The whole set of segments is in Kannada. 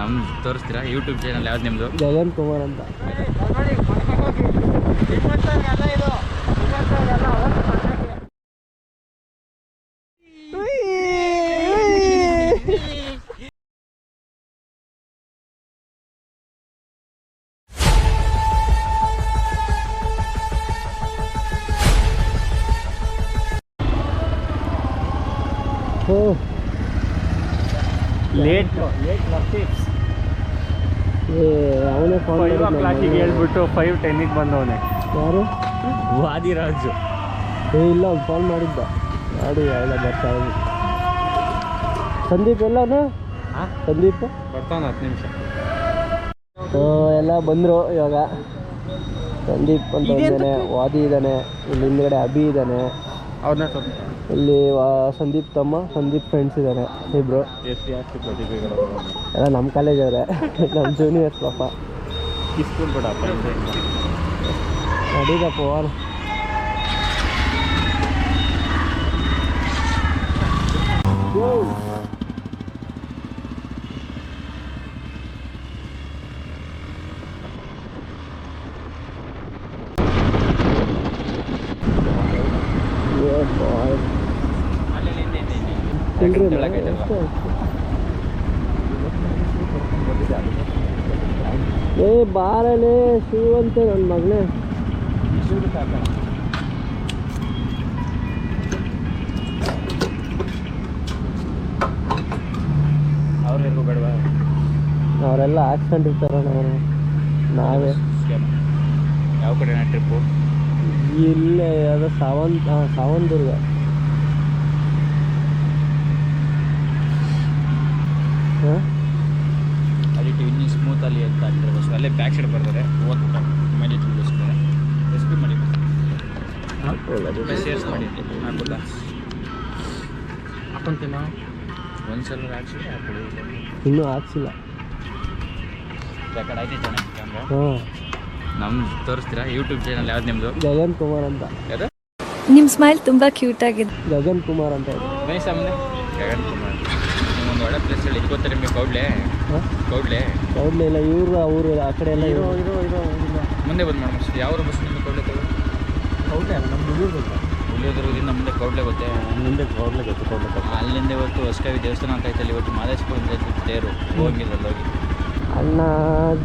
ನಮ್ ತೋರಿಸ್ತೀರಾ? ಯೂಟ್ಯೂಬ್ ಚಾನಲ್ ಯಾವ್ದು ನಿಮ್ದು? ಗಗನ್ ಕುಮಾರ್ ಅಂತ. ಫೈವ್ ಟೆನ್ನಿಗೆ ಬಂದವನೆ. ಯಾರು? ವಾದಿರಾಜು. ಏ ಇಲ್ಲ ಅವ್ನು ಫೋನ್ ಮಾಡಿದ್ದ. ಮಾಡಿ ಎಲ್ಲ ಬರ್ತಾ ಇದ್ದ ಸಂದೀಪ್ ಎಲ್ಲಾನು? ಸಂದೀಪ್? ಬರ್ತಾನೆ ಹತ್ತು ನಿಮಿಷ. ಎಲ್ಲ ಬಂದರು ಇವಾಗ. ಸಂದೀಪ್ ಅಂತ ಇದ್ದಾನೆ ವಾದಿ ಇದ್ದಾನೆ ಇಲ್ಲಿ ಹಿಂದ್ಗಡೆ ಅಭಿ ಇದ್ದಾನೆ ಅವ್ರನ್ನ ಸ್ವಲ್ಪ ಇಲ್ಲಿ ವಾ- ಸಂದೀಪ್ ತಮ್ಮ ಸಂದೀಪ್ ಫ್ರೆಂಡ್ಸ್ ಇದ್ದಾರೆ ಇಬ್ಬರು ಎಲ್ಲ ನಮ್ಮ ಕಾಲೇಜವ್ರೆ ನಮ್ಮ ಜೂನಿಯರ್ಸ್ ಪಾಪ. किसको बढ़ाता है गाड़ी का पवाल Yeah, boy. I'll let it. Children shoe ಅಂತ ನನ್ನ ಮಗನೇ ಬೇಡವಾ? ಅವರೆಲ್ಲ ಇರ್ತಾರಣ್ಣ ಅವರು. ನಾವೇ. ಯಾವ ಕಡೆ ಟ್ರಿಪ್ಪು ಇಲ್ಲೇ ಅದು ಸಾವಂತ್ ಹಾಂ ಸಾವಂತದುರ್ಗ ಹಾಂ? ಅಲ್ಲಿ ಇನ್ನೂ ಸ್ಮೂತ್ ಅಲ್ಲಿ ಅಂತ ಆಗಿರ್ಬೋದು ಅಲ್ಲೇ ಬ್ಯಾಕ್ ಸೈಡ್ ಬರ್ತಾರೆ. ಓದ್ಬಿಟ್ಟು ಮೈಲೇಜ್ ಉಳಿಸ್ತಾರೆ. ಎಸ್ ಪಿ ಮಾಡಿ. ಶೇರ್ಸ್ ಮಾಡಿ ಹಾಕೋಲ್ಲ ಒಂದು ಸಲ ಹಾಕ್ಸಿ ಹಾಕೊಳ್ಳಿ ಇನ್ನೂ ಹಾಕ್ಸಿಲ್ಲ. ರೆಕಾರ್ಡ್ ಆಯ್ತು ಚೆನ್ನಾಗಿ ಕ್ಯಾಮ್ರಾ ಹ್ಞೂ ನಮ್ ತೋರಿಸ್ತೀರಾ? ಯೂಟ್ಯೂಬ್ ಚಾನಲ್ ಯಾವ್ದು ನಿಮ್ಮದು ಗಗನ್ ಕುಮಾರ್ ಅಂತ. ಯಾರು ನಿಮ್ಮ ಸ್ಮೈಲ್ ತುಂಬ ಕ್ಯೂಟ್ ಆಗಿದೆ. ಗಗನ್ ಕುಮಾರ್ ಅಂತ. ಇದೆ ಬನ್ನಿ ಸಾಮನೆ. ಗಗನ್ ಕುಮಾರ್. ಒಂದು ಒಳ್ಳೆ ಪ್ಲೇಸ್ ಹೇಳಿ. ಗೊತ್ತಾ ನಿಮಗೆ ಕೌಡ್ಲೆ? ಕೌಡ್ಲೆ. ಕೌಡ್ಲೆ ಇಲ್ಲ ಇವರು ಅವರು ಆ ಕಡೆ ಎಲ್ಲ ಇರೋ ಇರೋ ಇರೋ ಮುಂದೆ ಬಂದು ಮಾಡಿ ಮಸ್ತ್ ಯಾವ ಬಸ್ ನಿಮಗೆ ಕೌಡ್ಲೆ ತಗೋ ಹೌದೇ ನಮ್ಮ ಹುಡುಗರು ಹುಲಿಯೋದ್ರದಿಂದ ಮುಂದೆ ಕೌಡ್ಲೆ ಗೊತ್ತೆ? ಮುಂದೆ ಕೌಡ್ಲೆ ಗೊತ್ತು ಕೌಡ್ಲೆ ಅಲ್ಲಿಂದ ಇವತ್ತು ಹೊಸಕವಿ ದೇವಸ್ಥಾನ ಅಂತ ಐತಲ್ಲಿ ಇವತ್ತು ಮಾದೇಶ್ ಅಂತ ಐತಿ ತೇರು. ಹೋಗಿಲ್ಲ ಅಲ್ಲಿ ಹೋಗಿ. ಅಣ್ಣ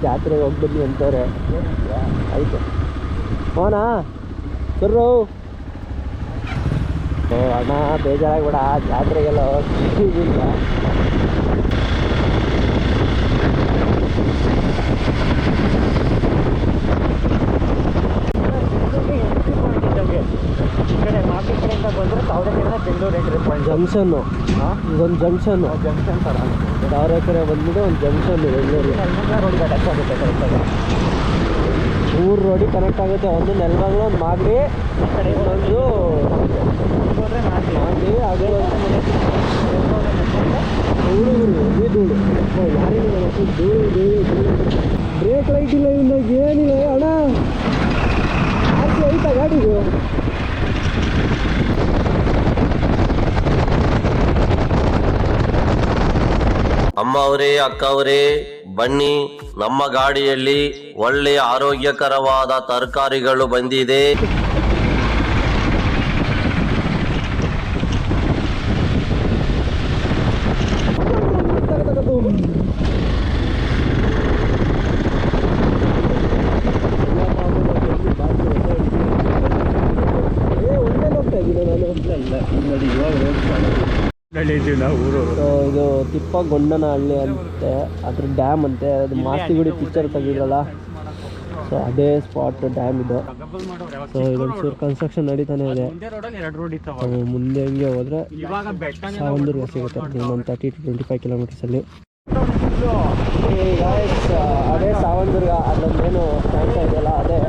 ಜಾತ್ರೆಗೆ ಹೋಗ್ಬಿಡ್ಲಿ ಅಂತವ್ರೆ ಆಯ್ತು. ಹೋನಾ? ಬರ್ರು. ಓ ಅಣ್ಣ ಬೇಜಾರಾಗ್ಬೇಡ ಜಾತ್ರೆಗೆಲ್ಲ ಹೋಗಿಲ್ಲ ಈ ಕಡೆ ಮಾರ್ಕೆಟ್ ಕಡೆಯಿಂದ ಬಂದರೆ Tavarekere Bengaluru entry point junction ಇದೊಂದು ಜಂಕ್ಷನ್ನು ಜಂಕ್ಷನ್ ಥರ ಬಂದ್ಬಿಟ್ಟು ಒಂದು ಜಂಕ್ಷನ್ ಬೆಂಗಳೂರು. ರೋಡ್ಗೆ ಅಟ್ಯಾಚ್ ಆಗುತ್ತೆ ಕರೆಕ್ಟಾಗಿ ಮೂರು ರೋಡಿ ಕನೆಕ್ಟ್ ಆಗುತ್ತೆ. ಒಂದು ನೆಲಮಂಗ್ಲ ಒಂದು ಮಾಗಡಿ ಒಂದು ಇನ್ನೊಂದು ಮಾಗಡಿ ಅದು ಹುಡುಗರು ಈ ಧೂಳು ಓ, ಯಾರಿಗೂ ಗೊತ್ತು? ಧೂಳು ಧೂಳು ಧೂಳು. ಬ್ರೇಕ್ ಲೈಟ್ ಇಲ್ಲ ಇನ್ನು ಏನಿಲ್ಲ ಅಣ್ಣ. ಆಚೆ ಐತಾ ಗಾಡಿದು ಅಮ್ಮ ಅವರೇ ಅಕ್ಕ ಅವರೇ ಬನ್ನಿ ನಮ್ಮ ಗಾಡಿಯಲ್ಲಿ ಒಳ್ಳೆಯ ಆರೋಗ್ಯಕರವಾದ ತರಕಾರಿಗಳು ಬಂದಿದೆ. ನಾನು ನೋಡಿ ಇವಾಗ ರೋಡ್ ನಡೀತೀವಿ ನಾವು ಊರು ಸೊ ಇದು ತಿಪ್ಪ ಗೊಂಡನಹಳ್ಳಿ ಅಂತೆ ಅದ್ರ ಡ್ಯಾಮ್ ಅಂತೆ ಅದು ಮಾಸ್ತಿಗುಡಿ ಪಿಕ್ಚರ್ ತೆಗಿದ್ರಲ್ಲ ಸೊ ಅದೇ ಸ್ಪಾಟ್ ಡ್ಯಾಮ್ ಇದು. ಸೊ ಇದೊಂದು ಚೂರು ಕನ್ಸ್ಟ್ರಕ್ಷನ್ ನಡೀತಾನೆ ಇದೆ. ಮುಂದೆ ಹಂಗೆ ಹೋದ್ರೆ ಸಾವಂದುರ್ಗ ಸಿಗುತ್ತೆ. ಒಂದು ತರ್ಟಿ ಟು ಟ್ವೆಂಟಿ ಫೈವ್ ಕಿಲೋಮೀಟರ್ಸಲ್ಲಿ ಅದೇ ಸಾವಂದುರ್ಗ ಅದೊಂದೇನು ಕಾಣ್ತಾ ಇದೆಯಲ್ಲ ಅದೇ.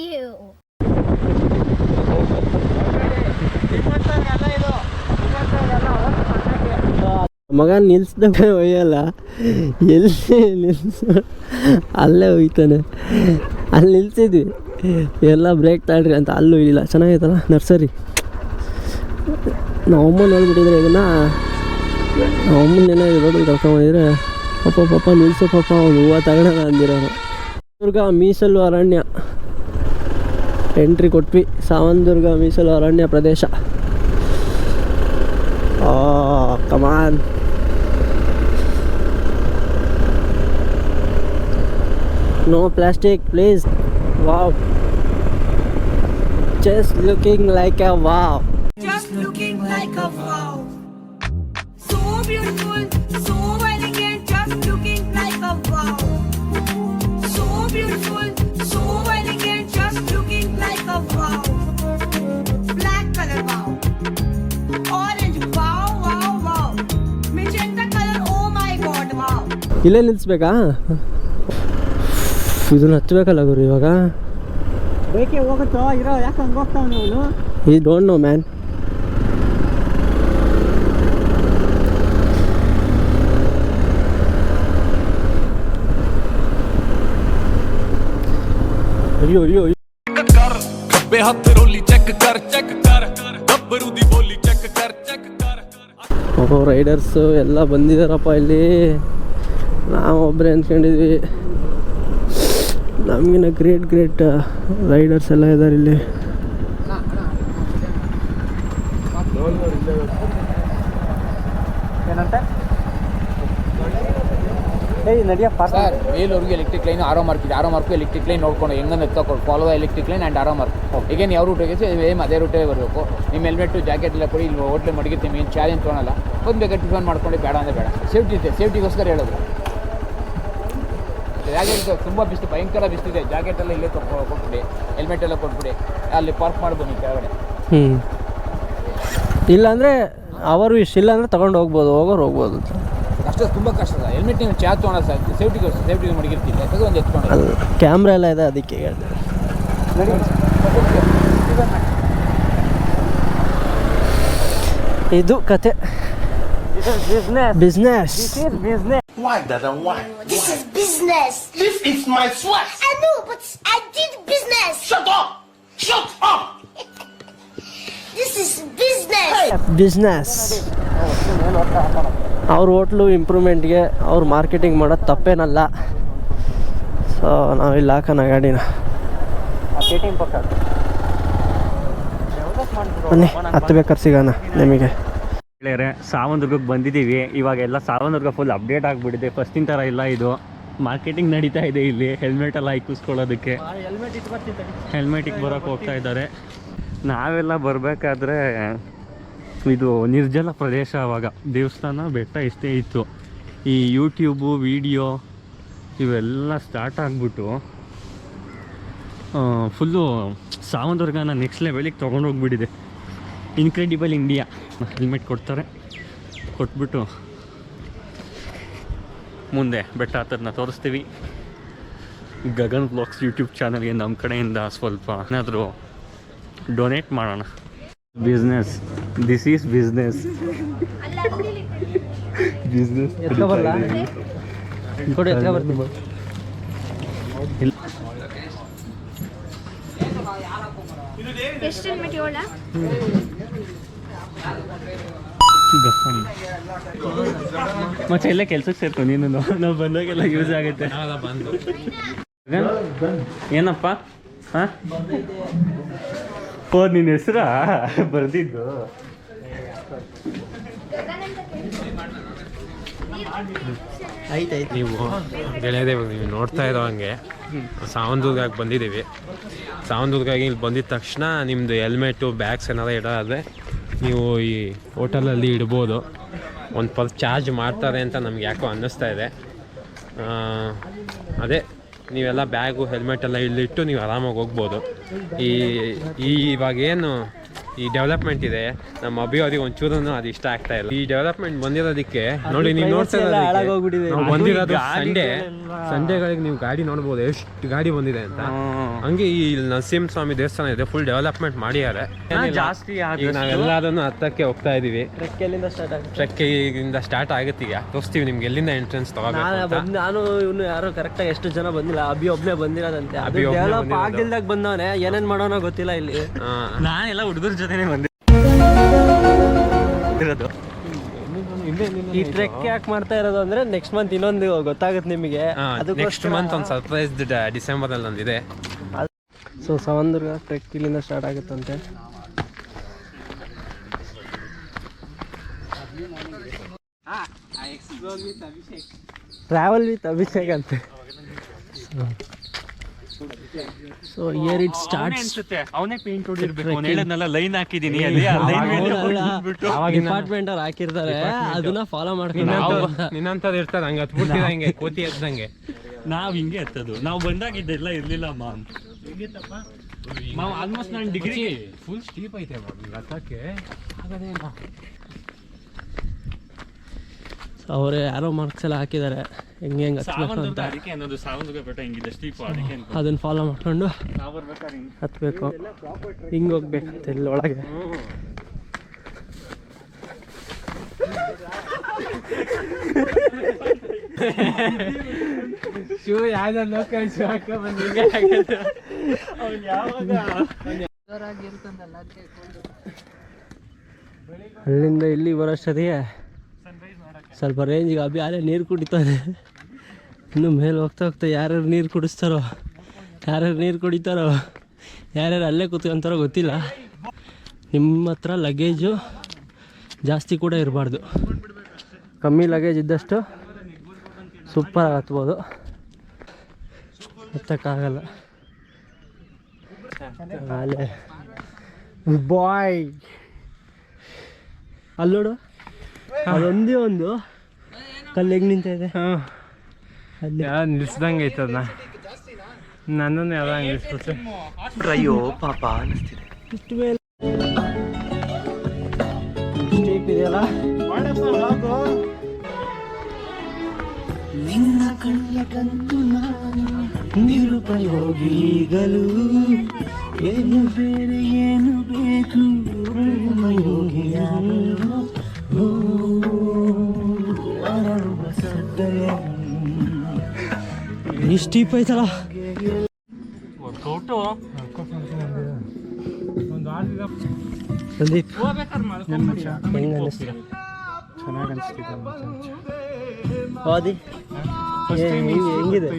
You? ಮಗ ನಿಲ್ಸ್ದ ಒಯ್ಯಲ್ಲ. ಎಲ್ಲಿ ನಿಲ್ಸ ಅಲ್ಲೇ ಹೋಗ್ತಾನೆ ಅಲ್ಲಿ ನಿಲ್ಸಿದ್ವಿ. ಎಲ್ಲ ಬ್ರೇಕ್ ತಾಳ್ರಿ ಅಂತ ಅಲ್ಲೂ ಇಲ್ಲ ಚೆನ್ನಾಗೈತಲ್ಲ ನರ್ಸರಿ? ನಮ್ಮಮ್ಮ ನೋಡ್ಬಿಟ್ಟಿದ್ರೆ ಇದನ್ನು ನಮ್ಮಮ್ಮನ್ನೇನೋ ರೋಡಲ್ಲಿ ಕರ್ಕೊಂಬಂದಿದ್ರೆ ಪಾಪ ಪಾಪ, ನಿಲ್ಸು, ಪಾಪ, ಅವ್ನು ಹೂವು ತಗೊಳೋಣ ಅಂದಿರೋನು ದುರ್ಗ, ಮೀಸಲು ಅರಣ್ಯ. ಎಂಟ್ರಿ ಕೊಟ್ವಿ ಸಾವಂತದುರ್ಗ ಮೀಸಲು ಅರಣ್ಯ ಪ್ರದೇಶ come on no plastic please wow just looking like a wow just looking like a wow. So beautiful, ಇಲ್ಲೇ ನಿಲ್ಲಿಸ್ಬೇಕಾ ಇದನ್ನ ಹಚ್ಬೇಕಲ್ಲ ಗುರು ಇವಾಗ ಬೇಕೇ ಹೋಗುತ್ತೋ ಇರೋ ಯಾಕೆ ಹಂಗೆ ಹೋಗ್ತಾವ ನೀವು ಈ ಡೋಂಟ್ ನೋ ಮ್ಯಾನ್ ಅಯ್ಯೋ ಅಯ್ಯೋ ಅಯ್ಯೋ. ਕਰ ਖੱਬੇ ਹੱਥ ਰੋਲੀ ਚੈੱਕ ਕਰ ਚੈੱਕ ਕਰ ਗੱਭਰੂ ਦੀ ਬੋਲੀ ਚੈੱਕ ਕਰ ਚੈੱਕ ਕਰ ಒಬ್ಬ ರೈಡರ್ಸು ಎಲ್ಲ ಬಂದಿದ್ದಾರಪ್ಪ ಇಲ್ಲಿ ನಾವು ಒಬ್ಬರೇ ಅಂದ್ಕೊಂಡಿದ್ವಿ. ನಮಗಿನ್ನ ಗ್ರೇಟ್ ಗ್ರೇಟ್ ರೈಡರ್ಸ್ ಎಲ್ಲ ಇದ್ದಾರೆ ಇಲ್ಲಿ. ಮೇಲವರೆಗೂ ಎಲೆಕ್ಟ್ರಿಕ್ ಲೈನ್ ಆರೋ ಮಾರ್ಕ್ ಇದೆ. ಆರೋ ಮಾರ್ಕ್ ಎಲೆಕ್ಟ್ರಿಕ್ ಲೈನ್ ನೋಡ್ಕೊಂಡು ಹೆಂಗಂದ್ರೆ ಎತ್ತಕೊಂಡು follow electric line and arrow mark ಈಗೇನು ಯಾವ ರೂಟ್ ಹೋಗಿ ಸೇಮ್ ಅದೇ ರೂಟೇ ಬರಬೇಕು. ನಿಮ್ಮ ಹೆಲ್ಮೆಟ್ಟು ಜಾಕೆಟ್ ಎಲ್ಲ ಕೊಡಿ ಇಲ್ಲಿ ಹೋಟ್ಲು ಮಡಗಿರ್ತೀವಿ ಏನು ಚಾಲೆಂಜ್ ತೊಗೊಳಲ್ಲ. ಒಂದು ಬೇಕಾದ್ರೆ ಟಿಫನ್ ಮಾಡ್ಕೊಂಡು ಬೇಡ ಅಂದರೆ ಬೇಡ. ಸೇಫ್ಟಿ ಇದೆ. ಸೇಫ್ಟಿಗೋಸ್ಕರ ಹೇಳೋದು ಜಾಕೆಟ್ ತುಂಬ ಬಿಸ್ತು ಭಯಂಕರ ಬಿಸ್ತಿದೆ ಜಾಕೆಟ್ ಎಲ್ಲ ಇಲ್ಲೇ ಕೊಟ್ಬಿಡಿ. ಹೆಲ್ಮೆಟ್ ಎಲ್ಲ ಕೊಟ್ಬಿಡಿ. ಅಲ್ಲಿ ಪಾರ್ಕ್ ಮಾಡಿ ಬನ್ನಿ ಕೆಳಗಡೆ. ಹ್ಞೂ ಇಲ್ಲಾಂದರೆ ಅವರು ಇಷ್ಟಿಲ್ಲ ಅಂದರೆ ತಗೊಂಡು ಹೋಗ್ಬೋದು ಹೋಗೋರು ಹೋಗ್ಬೋದು ಕಷ್ಟ ತುಂಬ ಕಷ್ಟ ಸರ್ ಹೆಲ್ಮೆಟ್ ನೀವು ಚಾರ್ಜ್ ತೊಗೊಳ ಸರ್ ಸೇಫ್ಟಿಗೋಸ್ಕರ ಸೇಫ್ಟಿ ಮಡಗಿರ್ತೀವಿ ಯಾಕಂದ್ರೆ ಒಂದು ಎತ್ಕೊಂಡು ಕ್ಯಾಮ್ರಾ ಎಲ್ಲ ಇದೆ ಅದಕ್ಕೆ ಹೇಳಿದೆ. ಇದು ಕತೆ. Business business This Why? is business. This is my sweat. I know, but I did business. Shut up! Shut up! this is business. Business ಅವ್ರ ಹೋಟ್ಲು ಇಂಪ್ರೂವ್ಮೆಂಟ್ಗೆ ಅವ್ರು ಮಾರ್ಕೆಟಿಂಗ್ ಮಾಡೋದು ತಪ್ಪೇನಲ್ಲ ಸೊ ನಾವಿಲ್ಲಿ ಹಾಕೋಣ ಗಾಡಿನ ಬನ್ನಿ ಹತ್ಬೇಕಾದ್ರೆ ಸಿಗೋಣ ನಿಮಗೆ ಗೆಳೆಯರೆ ಸಾವಂದುರ್ಗಕ್ಕೆ ಬಂದಿದ್ದೀವಿ. ಇವಾಗೆಲ್ಲ ಸಾವಂದುರ್ಗ ಫುಲ್ ಅಪ್ಡೇಟ್ ಆಗಿಬಿಟ್ಟಿದೆ. ಫಸ್ಟಿನ ಥರ ಇಲ್ಲ ಇದು. ಮಾರ್ಕೆಟಿಂಗ್ ನಡೀತಾ ಇದೆ ಇಲ್ಲಿ. ಹೆಲ್ಮೆಟ್ ಎಲ್ಲ ಇಕ್ಕಿಸ್ಕೊಳ್ಳೋದಕ್ಕೆ ಹೆಲ್ಮೆಟ್ ಬರೋಕ್ಕೆ ಬರೋಕೆ ಹೋಗ್ತಾ ಇದ್ದಾರೆ. ನಾವೆಲ್ಲ ಬರಬೇಕಾದ್ರೆ ಇದು ನಿರ್ಜಲ ಪ್ರದೇಶ ಅವಾಗ. ದೇವಸ್ಥಾನ ಬೆಟ್ಟ ಇಷ್ಟೇ ಇತ್ತು. ಈ ಯೂಟ್ಯೂಬು ವಿಡಿಯೋ ಇವೆಲ್ಲ ಸ್ಟಾರ್ಟ್ ಆಗಿಬಿಟ್ಟು ಫುಲ್ಲು ಸಾವಂದುರ್ಗನ ನೆಕ್ಸ್ಟ್ ಲೆವೆಲಿಗೆ ತೊಗೊಂಡೋಗ್ಬಿಟ್ಟಿದೆ. ಇನ್ಕ್ರೆಡಿಬಲ್ ಇಂಡಿಯಾ ಹೆಲ್ಮೆಟ್ ಕೊಡ್ತಾರೆ. ಕೊಟ್ಬಿಟ್ಟು ಮುಂದೆ ಬೆಟ್ಟ ಹತ್ತದನ್ನ ತೋರಿಸ್ತೀವಿ. ಗಗನ್ ಬ್ಲಾಗ್ಸ್ ಯೂಟ್ಯೂಬ್ ಚಾನಲ್ಗೆ ನಮ್ಮ ಕಡೆಯಿಂದ ಸ್ವಲ್ಪ ಏನಾದರೂ ಡೊನೇಟ್ ಮಾಡೋಣ. Business this is business business ಎಷ್ಟು ಹೆಲ್ಮೆಟ್ ಏಳ ಮತ್ತೆ ಎಲ್ಲ ಕೆಲ್ಸಕ್ಕೆ ಸೇರ್ಕೊ ನೀನು ನಾವು ಬಂದಾಗೆಲ್ಲ ಯೂಸ್ ಆಗುತ್ತೆ. ಏನಪ್ಪ? ಹಾಂ? ಓ ನಿನ್ನ ಹೆಸರಾ? ಬರ್ದಿದ್ದು. ಆಯ್ತಾಯ್ತು. ನೀವು ಗೆಳೆಯದೇ ನೀವು ನೋಡ್ತಾ ಇರೋ ಹಂಗೆ. ಸಾವಂದುರ್ಗಕ್ಕೆ ಬಂದಿದ್ದೀವಿ. ಸಾವಂದುರ್ಗಾಗಿ ಇಲ್ಲಿ ಬಂದಿದ ತಕ್ಷಣ ನಿಮ್ಮದು ಹೆಲ್ಮೆಟು ಬ್ಯಾಗ್ಸ್ ಏನಾರ ಇಡೋದಾದರೆ ನೀವು ಈ ಹೋಟೆಲಲ್ಲಿ ಇಡ್ಬೋದು. ಒಂದು ಪರ್ ಚಾರ್ಜ್ ಮಾಡ್ತಾರೆ ಅಂತ ನಮ್ಗೆ ಯಾಕೋ ಅನ್ನಿಸ್ತಾ ಇದೆ. ಅದೇ, ನೀವೆಲ್ಲ ಬ್ಯಾಗು ಹೆಲ್ಮೆಟ್ ಎಲ್ಲ ಇಲ್ಲಿಟ್ಟು ನೀವು ಆರಾಮಾಗಿ ಹೋಗ್ಬೋದು. ಈ ಈ ಇವಾಗೇನು ಈ ಡೆವಲಪ್ಮೆಂಟ್ ಇದೆ. ನಮ್ಮ ಅಭಿ ಅವ್ರಿಗೆ ಒಂಚೂರು ಅದು ಇಷ್ಟ ಆಗ್ತಾ ಇಲ್ಲ. ಈ ಡೆವಲಪ್ಮೆಂಟ್ ಬಂದಿರೋದಕ್ಕೆ ನೋಡಿ ನೀವು ನೋಡ್ತಾ ಇರೋದಕ್ಕೆ ಬಂದಿರೋದು ಸಂಡೇ ಸಂಡೇಗಳಿಗೆ ನೀವು ಗಾಡಿ ನೋಡ್ಬೋದು ಎಷ್ಟು ಗಾಡಿ ಬಂದಿದೆ ಅಂತ. ಹಂಗೆ ಈ ನರಸಿಂಹ ಸ್ವಾಮಿ ದೇವಸ್ಥಾನ ಇದೆ ಫುಲ್ ಡೆವಲಪ್ಮೆಂಟ್ ಮಾಡಿದ್ದಾರೆ. ಜಾಸ್ತಿ ನಾವೆಲ್ಲದನ್ನು ಹತ್ತಕ್ಕೆ ಹೋಗ್ತಾ ಇದೀವಿ. ಟ್ರಕ್ ಇಂದ ಸ್ಟಾರ್ಟ್ ಆಗುತ್ತೆ? ಟ್ರೆಕ್ಕಿಂದ ಸ್ಟಾರ್ಟ್ ಆಗುತ್ತೆ ಈಗ. ತೋರಿಸ್ತೀವಿ ನಿಮ್ಗೆ ಎಲ್ಲಿಂದ ಎಂಟ್ರೆನ್ಸ್ ತಗೋಬೇಕು ಬಂದ್ ನಾನು ಇವನು ಯಾರು ಕರೆಕ್ಟಾಗಿ ಎಷ್ಟು ಜನ ಬಂದಿಲ್ಲ ಅಭಿ ಒಬ್ನೇ ಬಂದಿರೋದಂತೆ. ಅದು ಅಭಿ ಡೆವಲಪ್. ಆಗಿಲ್ದಾಗ ಬಂದವನೆ ಏನೇನ್ ಮಾಡೋನೋ ಗೊತ್ತಿಲ್ಲ ಇಲ್ಲಿ. ನಾನೆಲ್ಲ ಹುಡುಗರ ಜೊತೆನೆ ಬಂದಿರೋದು ಈ ಟ್ರೆಕ್ ಯಾಕೆ ಮಾಡ್ತಾ ಇರೋದು ಅಂದ್ರೆ ನೆಕ್ಸ್ಟ್ ಮಂತ್ ಇನ್ನೊಂದು ಗೊತ್ತಾಗುತ್ತೆ ನಿಮಗೆ. ನೆಕ್ಸ್ಟ್ ಮಂತ್ ಒಂದು ಸರ್ಪ್ರೈಸ್ ಡಿಸೆಂಬರ್ ಅಲ್ಲಿ ಒಂದಿದೆ. ಸೊ ಸವಂದುರ್ಗ ಟ್ರೆಕ್ ಇಲ್ಲಿಂದ ಸ್ಟಾರ್ಟ್ ಆಗುತ್ತಂತೆ. ಟ್ರಾವೆಲ್ ವಿತ್ ಅಭಿಷೇಕ್ ಅಂತೆ. ಸೊ ಇಯರ್ ಇಟ್ ಸ್ಟಾರ್ಟ್ಸ್ ಅನ್ಸುತ್ತೆ. ಅವನೇ ಪೇಂಟ್ ಹೊಡಿರ್ಬೇಕು ಅವ್ನು ಹೇಳದ್ನೆಲ್ಲ ಲೈನ್ ಹಾಕಿದೀನಿ. ಅಲ್ಲಿ ಡಿಪಾರ್ಟ್ಮೆಂಟ್ ಅವ್ರು ಹಾಕಿರ್ತಾರೆ. ಅದನ್ನ ಫಾಲೋ ಮಾಡ್ಕೊಂಡು ನಿನ್ನಂತದ್ ಇರ್ತಾರೆ. ಹಂಗ ಹತ್ಬಿಡ್ತಿದ ಹಿಂಗೆ. ಕೋತಿ ಎದ್ದಂಗೆ. ನಾವ್ ಹಿಂಗೆ ಎತ್ತದು. ನಾವು ಬಂದಾಗ ಇದೆಲ್ಲ ಇರ್ಲಿಲ್ಲ ಮಾಮ್. ಮಾಮ್ ಆಲ್ಮೋಸ್ಟ್ ನಾನು ಡಿಗ್ರಿ ಫುಲ್ ಸ್ಟೀಪ್ ಐತೆ ಹತ್ತಕ್ಕೆ. ಅವರೇ ಯಾರೋ ಮಾರ್ಕ್ಸ್ ಎಲ್ಲ ಹಾಕಿದ್ದಾರೆ. ಹೆಂಗೆ ಹೆಂಗೆ ಹತ್ಬೇಕು ಅಂತ. ಅದನ್ನು ಫಾಲೋ ಮಾಡ್ಕೊಂಡು ಹತ್ಬೇಕು. ಹಿಂಗೆ ಹೋಗ್ಬೇಕಂತೆ ಇಲ್ಲಿ ಒಳಗೆ. ಶೂ ಯಾವ್ದು ಲೋಕಲ್ ಶೂ ಹಾಕ ಬಂದಿಗೆ ಅಲ್ಲಿಂದ ಇಲ್ಲಿ ಬರೋಷ್ಟೊತ್ತಿಗೆ ಸ್ವಲ್ಪ ರೇಂಜಿಗೆ ಅಭಿ ಅಲ್ಲೇ ನೀರು ಕುಡಿತಾರೆ. ಇನ್ನು ಮೇಲೆ ಹೋಗ್ತಾ ಹೋಗ್ತಾ ಯಾರ್ಯಾರು ನೀರು ಕುಡಿಸ್ತಾರೋ, ಯಾರ್ಯಾರು ನೀರು ಕುಡಿತಾರೋ, ಯಾರ್ಯಾರು ಅಲ್ಲೇ ಕೂತ್ಕೊಂತಾರೋ ಗೊತ್ತಿಲ್ಲ. ನಿಮ್ಮ ಹತ್ರ ಲಗೇಜು ಜಾಸ್ತಿ ಕೂಡ ಇರಬಾರ್ದು. ಕಮ್ಮಿ ಲಗೇಜ್ ಇದ್ದಷ್ಟು ಸೂಪರ್ ಹತ್ಬೋದು ಹತ್ತಕ್ಕಾಗಲ್ಲ ಅಲ್ಲೇ ಬಾಯ್ ಅಲ್ಲಿ ನೋಡು. ಅದೊಂದೇ ಒಂದು ಕಲ್ಲು ಹೆಂಗೆ ನಿಂತೈತೆ ಹಾಂ. ಅಲ್ಲಿ. ಯಾವ್ದು ನಿಲ್ಸ್ದಂಗೆ ಐತದ ನನ್ನನ್ನು ಯಾವ್ದು ಹಂಗೆ ಅನ್ನಿಸ್ತಿದೆ ಇಷ್ಟು ಮೇಲೆ. ಸ್ಟೇಪ್ ಇದೆಯಲ್ಲ? ನಿನ್ನ ಕಣ್ಣಗಂತು ನಾನು ನಿರುಪಯೋಗಿಗಳು ಏನು ಬೇರೆ ಏನು ಬೇಕು? ಈ ಸ್ಟೀಪ್ ಐತಲ್ಲ ವರ್ಕೌಟು ಸಂದೀಪ್ ಹೆಂಗ ಅನಿಸ್ತು ಚೆನ್ನಾಗಿ ಅನಿಸ್ತಿದೆ ಆದಿ ಹೆಂಗಿದೆ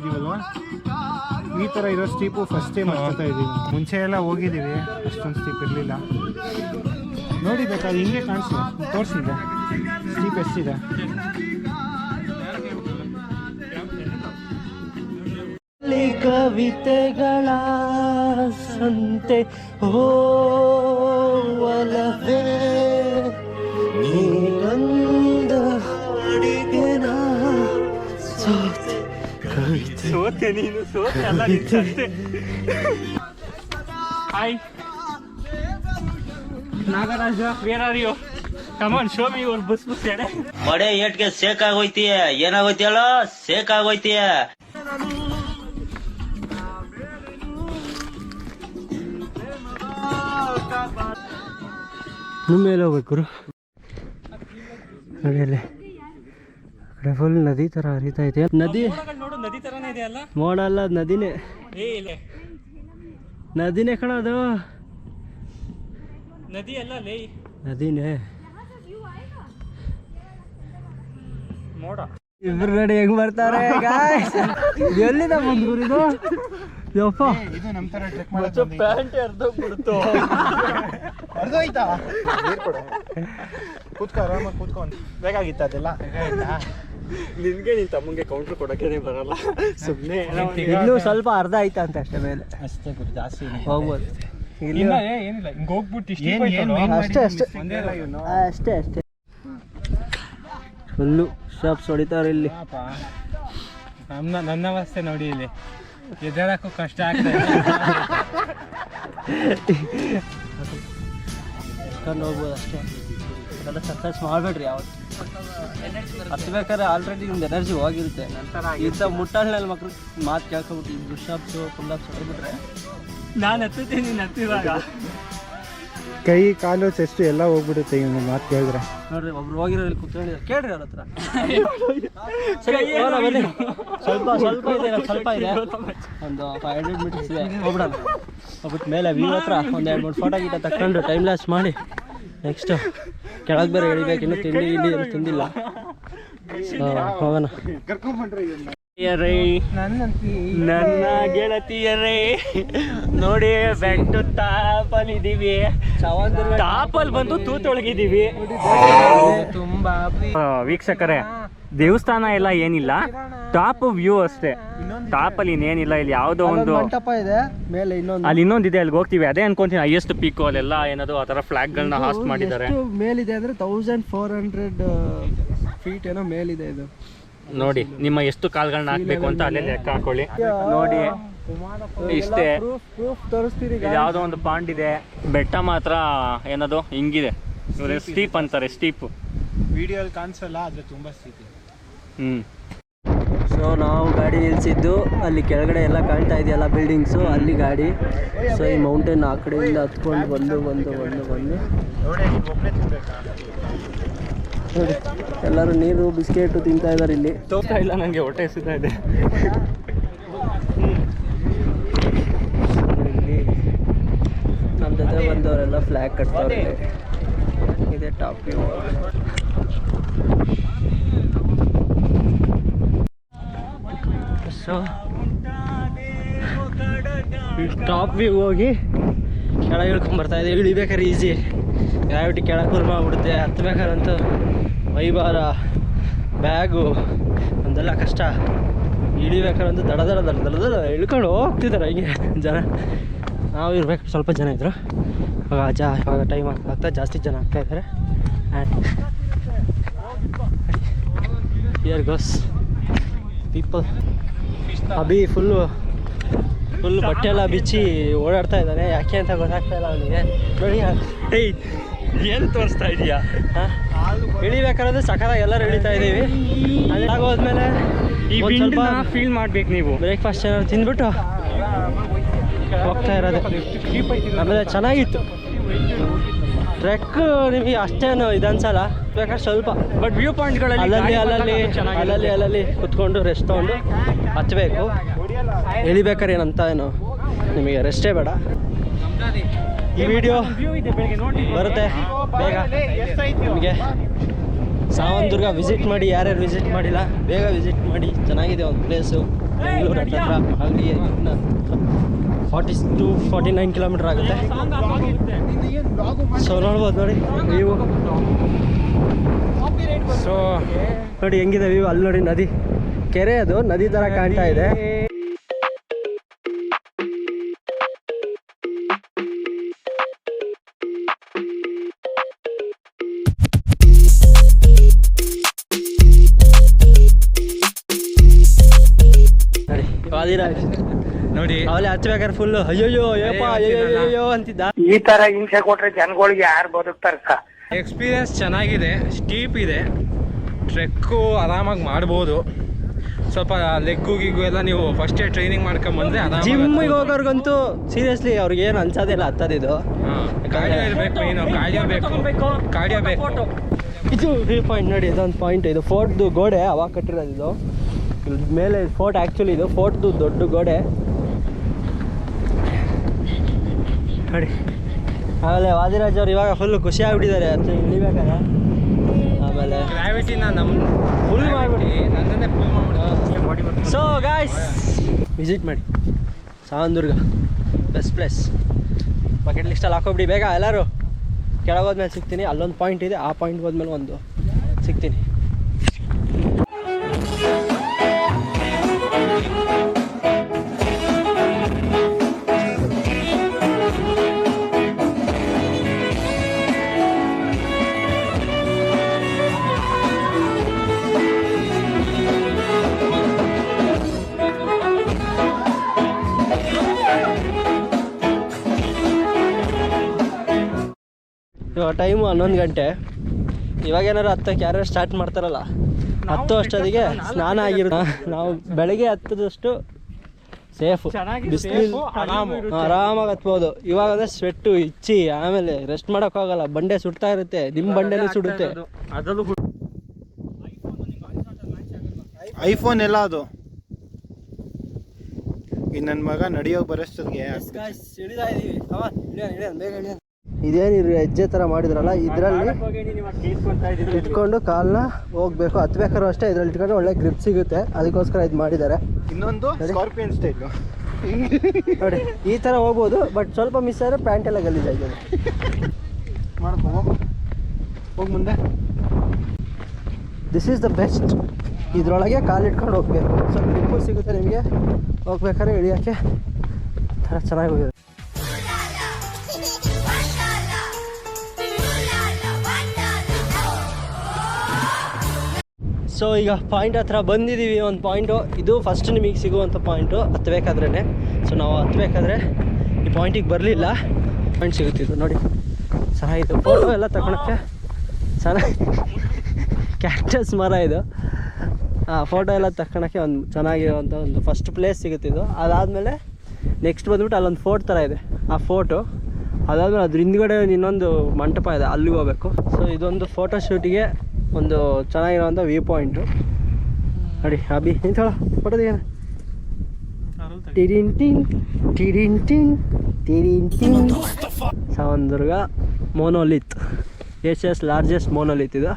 ಈ ಥರ ಇರೋ ಸ್ಟೀಪು ಫಸ್ಟ್ ಟೈಮ್ ಆಗ್ತಾ ಇದ್ದೀವಿ ಮುಂಚೆ ಎಲ್ಲ ಹೋಗಿದ್ದೀವಿ. ಅಷ್ಟೊಂದು ಸ್ಟೀಪ್ ಇರಲಿಲ್ಲ. ನೋಡಿ ಬೇಕಾದ್ರೆ ಹಿಂಗೆ ಕಾಣಿಸ್ತು ತೋರಿಸಿದೆ. ಸ್ಟೀಪ್ ಎಷ್ಟಿದೆ? ಕವಿತೆಗಳ ಸಂತೆ ಓ ಒಲವೇ ನೀನಂದ ಹಾಡಿಗೆನ ಸೋತೆ ಕವಿತೆ. ಸೋತೆ ನೀನು ಸೋತೆ ಅಲ್ಲ ನೀನ್ ಸತ್ತೆ hi Nagaraja where are you come on show me your bus ಮಡೆ ಏಟ್ಗೆ ಸೇಕ್ ಆಗೋಯ್ತೀಯ? ಏನಾಗೋಯ್ತಿ ಹೇಳೋ ಸೇಕ್ ಆಗೋಯ್ತೀಯ? ನಿಮ್ಮ ಮೇಲೆ ಹೋಗ್ಬೇಕು ನೋಡಿ ಅಲ್ಲಿ ಕಡೆ ಫುಲ್ ನದಿ ತರ ಹರಿತಾ ಇದೆ. ನದಿ ನದಿ ತರನೇ ಇದೆ ಅಲ್ಲ ಮೋಡ ಅಲ್ಲ, ನದಿನೇ. ನದಿನೇ ನದಿನೇ ಕಣದು ನದಿ ಅಲ್ಲ ಲೇ ನದಿನೇ. ಮೋಡ. ಇಬ್ರು ನೋಡಿ ಹೆಂಗ್ ಬರ್ತಾರೆ ಎಲ್ಲಿ ಎಲ್ಲಿಂದ ಬಂದ್ ಗುರು ಇದು? ಯಪ್ಪ. ಇದು ನಮ್ಮ ತರ ಟ್ರೆಕ್ ಮಾಡೋದು ಪ್ಯಾಂಟ್ ಅರ್ಧೋಗ್ಬಿಡ್ತು ಹೊರದೋಯ್ತಾ ನೀರು ಕೊಡು. ಕೂತ್ಕೋ ಆರಾಮಾಗಿ ಕೂತ್ಕೊ ಬೇಕಾಗಿತ್ತ ಅದೆಲ್ಲ? ನಿನ್ಗೆ ನಿನ್ ತಮ್ಮಂಗೆ ಕೌಂಟರ್ ಕೊಡಕ್ಕೆ ಬರಲ್ಲ. ಸುಮ್ಮನೆ ಇನ್ನೂ ಸ್ವಲ್ಪ ಅರ್ಧ ಆಯ್ತಾ ಅಂತ ಅಷ್ಟೇ ಮೇಲೆ. ಅಷ್ಟೇ ಗುರು ಜಾಸ್ತಿ ಹೋಗ್ಬೋದು. ಇಲ್ಲ ಏ, ಏನಿಲ್ಲ ಹಿಂಗ್ ಹೋಗ್ಬಿಟ್ಟು ಅಷ್ಟೇ ಅಷ್ಟೇ ಅಷ್ಟೇ. ಫುಲ್ಲು ಶಾಪ್ಸ್ ಹೊಡಿತಾರೆ ಇಲ್ಲಿ. ನಮ್ಮ ನನ್ನ ಅವಸ್ಥೆ ನೋಡಿ ಇಲ್ಲಿ. ಎದ್ದೇಳಕ್ಕೂ ಕಷ್ಟ ಆಗ್ತದೆ ಹತ್ಕೊಂಡು ಹೋಗ್ಬೋದು ಅಷ್ಟೇ. ಅದೆಲ್ಲ ಸಕ್ಸಸ್ ಮಾಡಬೇಡ್ರಿ ಯಾವತ್ತು. ಹತ್ಬೇಕಾದ್ರೆ ಆಲ್ರೆಡಿ ನಿಮ್ದು ಎನರ್ಜಿ ಹೋಗಿರುತ್ತೆ. ಇಂಥ ಮುಟ್ಟಾಳ್ನಲ್ಲಿ ಮಕ್ಕಳು ಮಾತು ಕೇಳ್ಕೊಬಿಟ್ಟು ಈ ಪುಷಪ್ಸು ಫುಲ್ಲಪ್ಸ್ ಹೊಡೆದ್ಬಿಟ್ರೆ ನಾನು ಹತ್ತುತ್ತೀನಿ ನೀನು ಹತ್ತಿದಾಗ ಕೈ ಕಾಲು ಚೆಸ್ಟ್ ಎಲ್ಲ ಹೋಗ್ಬಿಡುತ್ತೆ ಇವನು ಮಾತು ಕೇಳಿದ್ರೆ. ನೋಡ್ರಿ ಒಬ್ರು ಹೋಗಿರೋಲ್ಲಿ ಕುತ್ಕೊಂಡು ಕೇಳ್ರಿ ಅವ್ರ ಹತ್ರ. ಸರಿ ಸ್ವಲ್ಪ ಸ್ವಲ್ಪ ಇದೆ ಸ್ವಲ್ಪ ಇದೆ. ಒಂದು ಫೈವ್ ಹಂಡ್ರೆಡ್ ಮೀಟರ್ಸ್ ಇದೆ. ಹೋಗ್ಬಿಡೋಣ. ಹೋಗ್ಬಿಟ್ಟು ಮೇಲೆ ವ್ಯೂ ಹತ್ರ ಒಂದು ಎರಡು ಮೂರು ಫೋಟೋ ಗೀಟ ತಕೊಂಡ್ರು ಟೈಮ್ ಲಾಸ್ ಮಾಡಿ. ನೆಕ್ಸ್ಟ್ ಕೆಳಗೆ ಬೇರೆ ಎಳಿಬೇಕು. ಇನ್ನೂ ತಿಂಡಿ ಇಲ್ಲಿ ತಿಂದಿಲ್ಲ. ಹೋಗೋಣ. ನನ್ನ ಗೆಳತಿಯರೇ. ನೋಡಿ ಬೆಟ್ಟು ತಾಪಲ್ ಇದೀವಿ ತಾಪಲ್ ಬಂದು ತೂತೊಳಗಿದೀವಿ ತುಂಬಾ ವೀಕ್ಷಕರೇ ದೇವಸ್ಥಾನ ಎಲ್ಲ ಏನಿಲ್ಲ. ಟಾಪ್ ವ್ಯೂ ಅಷ್ಟೇ. ಟಾಪ್ ಅಲ್ಲಿ ಇನ್ನೇನಿಲ್ಲ ಇಲ್ಲಿ ಯಾವುದೋ ಒಂದು ಮೇಲೆ ಇನ್ನೊಂದು. ಅಲ್ಲಿ ಇನ್ನೊಂದಿದೆ ಅಲ್ಲಿ ಹೋಗ್ತೀವಿ. ಅದೇ ಅನ್ಕೊಂತೀನಿ ಹೈಯೆಸ್ಟ್ ಪೀಕು ಅಲ್ಲೆಲ್ಲ ಏನದು ಆ ಫ್ಲಾಗ್ ಗಳನ್ನ ಹಾಸ್ಟ್ ಮಾಡಿದ್ದಾರೆ. ಮೇಲಿದೆ ಅಂದ್ರೆ ತೌಸಂಡ್ ಫೋರ್ ಹಂಡ್ರೆಡ್ ಫೀಟ್ ಏನೋ ಮೇಲಿದೆ ಇದು. ನೋಡಿ ನಿಮ್ಮ ಎಷ್ಟು ಕಾಲ್ಗಳನ್ನ ಹಾಕ್ಬೇಕು ಅಂತ ಅಲ್ಲೇ ಲೆಕ್ಕ ಹಾಕೊಳ್ಳಿ. ನೋಡಿ ಇಷ್ಟೇ. ಯಾವುದೋ ಒಂದು ಪಾಂಡ್ ಇದೆ. ಬೆಟ್ಟ ಮಾತ್ರ ಏನದು? ಹಿಂಗಿದೆ. ಸ್ಟೀಪ್ ಅಂತಾರೆ ಸ್ಟೀಪ್ ವಿಡಿಯೋ ಕಾಣಿಸಲ್ಲ ಆದ್ರೆ ತುಂಬಾ ಸ್ಟೀಪ್ ಹ್ಮ್. ಸೊ ನಾವು ಗಾಡಿ ನಿಲ್ಸಿದ್ದು ಅಲ್ಲಿ ಕೆಳಗಡೆ ಎಲ್ಲ ಕಾಣ್ತಾ ಇದೆಯಲ್ಲ ಬಿಲ್ಡಿಂಗ್ಸು ಅಲ್ಲಿ ಗಾಡಿ. ಸೊ ಈ ಮೌಂಟೇನ್ ಆ ಕಡೆಯಿಂದ ಹತ್ಕೊಂಡು ಬಂದು ಬಂದು ಬಂದು ಬಂದು. ನೋಡಿ ಎಲ್ಲರೂ ನೀರು ಬಿಸ್ಕೆಟು ತಿಂತಾ ಇದ್ದಾರೆ ಇಲ್ಲಿ. ತೋಗ್ತಾ ಇಲ್ಲ ನನಗೆ ಹೊಟ್ಟೆ ಎಸಿತಾ ಇದೆ. ಇಲ್ಲಿ ನಮ್ಮ ಜೊತೆ ಬಂದವರೆಲ್ಲ ಫ್ಲ್ಯಾಗ್ ಕಟ್ತಾರೆ ಇದೆ top view so top view ಹೋಗಿ ಕೆಳಗೆ ಇಳ್ಕೊಂಡ್ ಬರ್ತಾ ಇದೆ ಇಳಿಬೇಕಾದ್ರೆ ಈಸಿ ಗ್ರಾವಿಟಿ ಕೆಳಗೆ ಕುರ್ಮ ಆಗ್ಬಿಡುತ್ತೆ. ಹತ್ಬೇಕಾದ್ರಂತೂ ಮೈಬಾರ ಬ್ಯಾಗು ಅದೆಲ್ಲ ಕಷ್ಟ. ಇಳಿಬೇಕಾದ್ರಂತೂ ದಡ ದಡ ದಡ ದಡ ದಡ ಇಳ್ಕೊಂಡು ಹೋಗ್ತಿದ್ದಾರೆ ಹಿಂಗೆ ಜನ. ನಾವು ಇರ್ಬೇಕು, ಸ್ವಲ್ಪ ಜನ ಇದ್ರು. ಇವಾಗ ಜಾ, ಇವಾಗ ಟೈಮ್ ಆಗ್ತಾ ಜಾಸ್ತಿ ಜನ ಆಗ್ತಾ ಇದ್ದಾರೆ. And year goes people ಅಬಿ full full ಬಟ್ಟೆ ಎಲ್ಲ ಬಿಚ್ಚಿ ಓಡಾಡ್ತಾ ಇದ್ದಾನೆ. ಯಾಕೆ ಅಂತ ಗೊತ್ತಾಗ್ತಾ ಇಲ್ಲ ಅವನಿಗೆ. ನೋಡಿ ಏಯ್ ಏನು ತೋರಿಸ್ತಾ ಇದೀಯಾ? ಇಳಿಬೇಕಾದ್ರೆ ಸಖತ್ತಾಗಿ ಎಲ್ಲರೂ ಇಳಿತಾ ಇದ್ದೀವಿ. ಅಲ್ಲಿ ಆಗೋದ್ಮೇಲೆ ಈ ಒಂದ್ ಸ್ವಲ್ಪ ಫೀಲ್ ಮಾಡ್ಬೇಕು ನೀವು. ಬ್ರೇಕ್ಫಾಸ್ಟ್ ಏನಾದ್ರು ತಿಂದ್ಬಿಟ್ಟು ಹೋಗ್ತಾ ಇರೋದು. ಆಮೇಲೆ ಚೆನ್ನಾಗಿತ್ತು. ಟ್ರೆಕ್ ನಿಮಗೆ ಅಷ್ಟೇನು ಇದನ್ಸಲ್ಲ ಬೇಕಾದ್ರೆ ಸ್ವಲ್ಪ ಬಟ್ ವ್ಯೂ ಪಾಯಿಂಟ್ಗಳಲ್ಲಿ ಅಲ್ಲಲ್ಲಿ ಅಲ್ಲಲ್ಲಿ ಅಲ್ಲಲ್ಲಿ ಅಲ್ಲಲ್ಲಿ ಕುತ್ಕೊಂಡು ರೆಸ್ಟ್ ತೊಗೊಂಡು ಹತ್ತಬೇಕು ಇಳಿಬೇಕಾದ್ರೆ ಏನಂತ ಏನು ನಿಮಗೆ ರೆಸ್ಟೇ ಬೇಡ. ಈ ವಿಡಿಯೋ ಬರುತ್ತೆ. ಬೇಗ. ನಿಮಗೆ ಸಾವಂದುರ್ಗ ವಿಸಿಟ್ ಮಾಡಿ, ಯಾರ್ಯಾರು ವಿಸಿಟ್ ಮಾಡಿಲ್ಲ, ಬೇಗ ವಿಸಿಟ್ ಮಾಡಿ. ಚೆನ್ನಾಗಿದೆ ಒಂದು ಪ್ಲೇಸು ಬೆಂಗಳೂರು ಹತ್ರ ಆಗಲಿ forty two forty nine kilometre ಆಗುತ್ತೆ. ಸೊ ನೋಡ್ಬೋದು ನೋಡಿ ವ್ಯೂ ಸೊ ನೋಡಿ ಹೆಂಗಿದೆ ವ್ಯೂ ಅಲ್ಲಿ ನೋಡಿ ನದಿ. ಕೆರೆ ಅದು, ನದಿ ಥರ ಕಾಣ್ತಾ ಇದೆ. ನೋಡಿ. ಅವಲೇ ಹಚ್ಬೇಕಾದ್ರೆ ಫುಲ್ ಅಯ್ಯೋಯ್ಯೋ ಅಯ್ಯಪ್ಪ ಅಯ್ಯೋ ಅಯ್ಯೋ ಅಂತಿದ್ದ. ಈ ತರ ಹಿಂಸೆ ಕೊಟ್ರೆ ಜನಗಳಿಗೆ ಯಾರು ಬದುಕ್ತಾರಕ್ಕ ಎಕ್ಸ್ಪೀರಿಯನ್ಸ್ ಚೆನ್ನಾಗಿದೆ ಸ್ಟೀಪ್ ಇದೆ. ಟ್ರೆಕ್ಕು ಆರಾಮಾಗಿ ಮಾಡ್ಬೋದು. ಸ್ವಲ್ಪ ಲೆಗ್ಗು ಗಿಗ್ಗು ಎಲ್ಲ ನೀವು ಫಸ್ಟೇ ಟ್ರೈನಿಂಗ್ ಮಾಡ್ಕೊಂಬಂದ್ರೆ ಜಿಮ್ಮಿಗೆ ಹೋಗೋರ್ಗಂತೂ ಸೀರಿಯಸ್ಲಿ ಅವ್ರಿಗೆ ಏನು ಅನ್ಸೋದಿಲ್ಲ ಹತ್ತದಿದು ಕಾರ್ಡಿಯೋ ಇರಬೇಕು ಏನು ಕಾರ್ಡಿಯೋ ಬೇಕು. ಕಾರ್ಡಿಯೋ ಬೇಕು. ಇದು ವ್ಯೂ ಪಾಯಿಂಟ್ ನೋಡಿ ಇದೊಂದು ಪಾಯಿಂಟ್ ಇದು ಫೋರ್ಟ್ದು ಗೋಡೆ ಅವಾಗ ಕಟ್ಟಿರೋದು ಇದು. ಮೇಲೆ ಫೋರ್ಟ್ ಆ್ಯಕ್ಚುಲಿ ಇದು. ಫೋರ್ಟ್ದು ದೊಡ್ಡ ಗೋಡೆ. ನೋಡಿ. ಆಮೇಲೆ ವಾದಿರಾಜ್ ಅವ್ರು ಇವಾಗ ಫುಲ್ ಖುಷಿ ಆಗ್ಬಿಟ್ಟಿದ್ದಾರೆ. ಅಂತ ಇಳಿಬೇಕಾದ್ರೆ ಆಮೇಲೆ ಗ್ರಾವಿಟಿನ ನಮ್ಮ ಫುಲ್ ಮಾಡ್ಬಿಟ್ಟು ಸೊ ಗಾಯ್ಸ್ ವಿಸಿಟ್ ಮಾಡಿ. ಸಾವಂದುರ್ಗ ಬೆಸ್ಟ್ ಪ್ಲೇಸ್ ಬಕೆಟ್ ಲಿಸ್ಟಲ್ಲಿ ಹಾಕೋಬಿಡಿ. ಬೇಗ ಎಲ್ಲರೂ ಕೆಳಗೆ ಹೋದ್ಮೇಲೆ ಸಿಗ್ತೀನಿ. ಅಲ್ಲೊಂದು ಪಾಯಿಂಟ್ ಇದೆ. ಆ ಪಾಯಿಂಟ್ ಹೋದ್ಮೇಲೆ ಒಂದು. ಸಿಗ್ತೀನಿ. ಟೈಮು ಹನ್ನೊಂದು ಗಂಟೆ. ಇವಾಗ ಏನಾರು ಹತ್ತಕ್ಕೆ ಯಾರ್ಯಾರು ಸ್ಟಾರ್ಟ್ ಮಾಡ್ತಾರಲ್ಲ ಹತ್ತು ಅಷ್ಟೊತ್ತಿಗೆ ಸ್ನಾನ ಆಗಿರೋ ನಾವು ಬೆಳಗ್ಗೆ ಹತ್ತದಷ್ಟು ಸೇಫು ಬಿಸಿಲು ಆರಾಮಾಗಿ ಹತ್ಬೋದು. ಇವಾಗ ಅಂದ್ರೆ ಸ್ವೆಟ್ಟು ಇಚ್ಚಿ ಆಮೇಲೆ ರೆಸ್ಟ್ ಮಾಡೋಕ್ಕಾಗಲ್ಲ ಬಂಡೆ ಸುಡ್ತಾ ಇರುತ್ತೆ. ನಿಮ್ಮ ಬಂಡೆನೂ ಸುಡುತ್ತೆ. ಐಫೋನ್ ಎಲ್ಲ ಅದು. ಇನ್ನ ನನ್ನ ಮಗ ನಡಿಯೋಗಿ ಬರೋಷ್ಟೊತ್ತಿಗೆ ಇದೇನಿರು ಹೆಜ್ಜೆ ಥರ ಮಾಡಿದ್ರಲ್ಲ ಇದರಲ್ಲಿ ಇಟ್ಕೊಂಡು ಕಾಲನ್ನ ಹೋಗ್ಬೇಕು. ಹತ್ಬೇಕಾರು ಅಷ್ಟೇ ಇದ್ರಲ್ಲಿ ಇಟ್ಕೊಂಡು ಒಳ್ಳೆ ಗ್ರಿಪ್ ಸಿಗುತ್ತೆ. ಅದಕ್ಕೋಸ್ಕರ ಇದು ಮಾಡಿದ್ದಾರೆ. ಇನ್ನೊಂದು ಸ್ಕಾರ್ಪಿಯನ್ ಸ್ಟೈಲು ನೋಡಿ ಈ ಥರ ಹೋಗ್ಬೋದು ಬಟ್ ಸ್ವಲ್ಪ ಮಿಸ್ ಆದರೆ ಪ್ಯಾಂಟ್ ಎಲ್ಲ ಗಲೀಜಾಗಿದೆ ಹೋಗಿ. ಮುಂದೆ. ದಿಸ್ ಈಸ್ ದ ಬೆಸ್ಟ್ ಇದರೊಳಗೆ ಕಾಲಿಟ್ಕೊಂಡು ಹೋಗ್ಬೇಕು. ಸ್ವಲ್ಪ ಗ್ರಿಪ್ಪು ಸಿಗುತ್ತೆ ನಿಮಗೆ. ಹೋಗ್ಬೇಕಾದ್ರೆ ಇಳಿಯೋಕ್ಕೆ. ಥರ ಚೆನ್ನಾಗಿ ಹೋಗಿದೆ. ಸೊ ಈಗ ಪಾಯಿಂಟ್ ಹತ್ರ ಬಂದಿದ್ದೀವಿ ಒಂದು ಪಾಯಿಂಟು ಇದು ಫಸ್ಟ್ ನಿಮಗೆ ಸಿಗುವಂಥ ಪಾಯಿಂಟು ಹತ್ತಬೇಕಾದ್ರೇ ಸೊ ನಾವು ಹತ್ತಬೇಕಾದ್ರೆ ಈ ಪಾಯಿಂಟಿಗೆ ಬರಲಿಲ್ಲ. ಪಾಯಿಂಟ್ ಸಿಗುತ್ತಿದ್ದು ನೋಡಿ. ಚೆನ್ನಾಗಿತ್ತು ಫೋಟೋ ಎಲ್ಲ ತಗೊಳಕ್ಕೆ ಚೆನ್ನಾಗಿ ಕ್ಯಾಕ್ಟಸ್ ಮರ ಇದು. ಫೋಟೋ ಎಲ್ಲ ತಕ್ಕೊಳಕ್ಕೆ ಒಂದು ಚೆನ್ನಾಗಿರುವಂಥ ಒಂದು ಫಸ್ಟ್ ಪ್ಲೇಸ್ ಸಿಗುತ್ತಿದ್ದು ಅದಾದಮೇಲೆ ನೆಕ್ಸ್ಟ್ ಬಂದ್ಬಿಟ್ಟು ಅಲ್ಲೊಂದು ಫೋರ್ಟ್ ಥರ ಇದೆ. ಆ ಫೋಟೋ ಅದಾದಮೇಲೆ ಅದ್ರ ಹಿಂದ್ಗಡೆ ಇನ್ನೊಂದು ಮಂಟಪ ಇದೆ. ಅಲ್ಲಿಗೆ ಹೋಗ್ಬೇಕು. ಸೊ ಇದೊಂದು ಫೋಟೋ ಶೂಟಿಗೆ ಒಂದು ಚೆನ್ನಾಗಿರುವಂಥ ವ್ಯೂ ಪಾಯಿಂಟು ನೋಡಿ ಅಭಿ ಅಂತ ಫೋಟೋ ತೆಗೆಯೋಣ. ಟಿರಿನ್ ಟಿನ್ ಟಿರಿನ್ ಟಿನ್ ಟಿರಿನ್ tin. Savandurga monolith Asia's largest monolith ಇದು.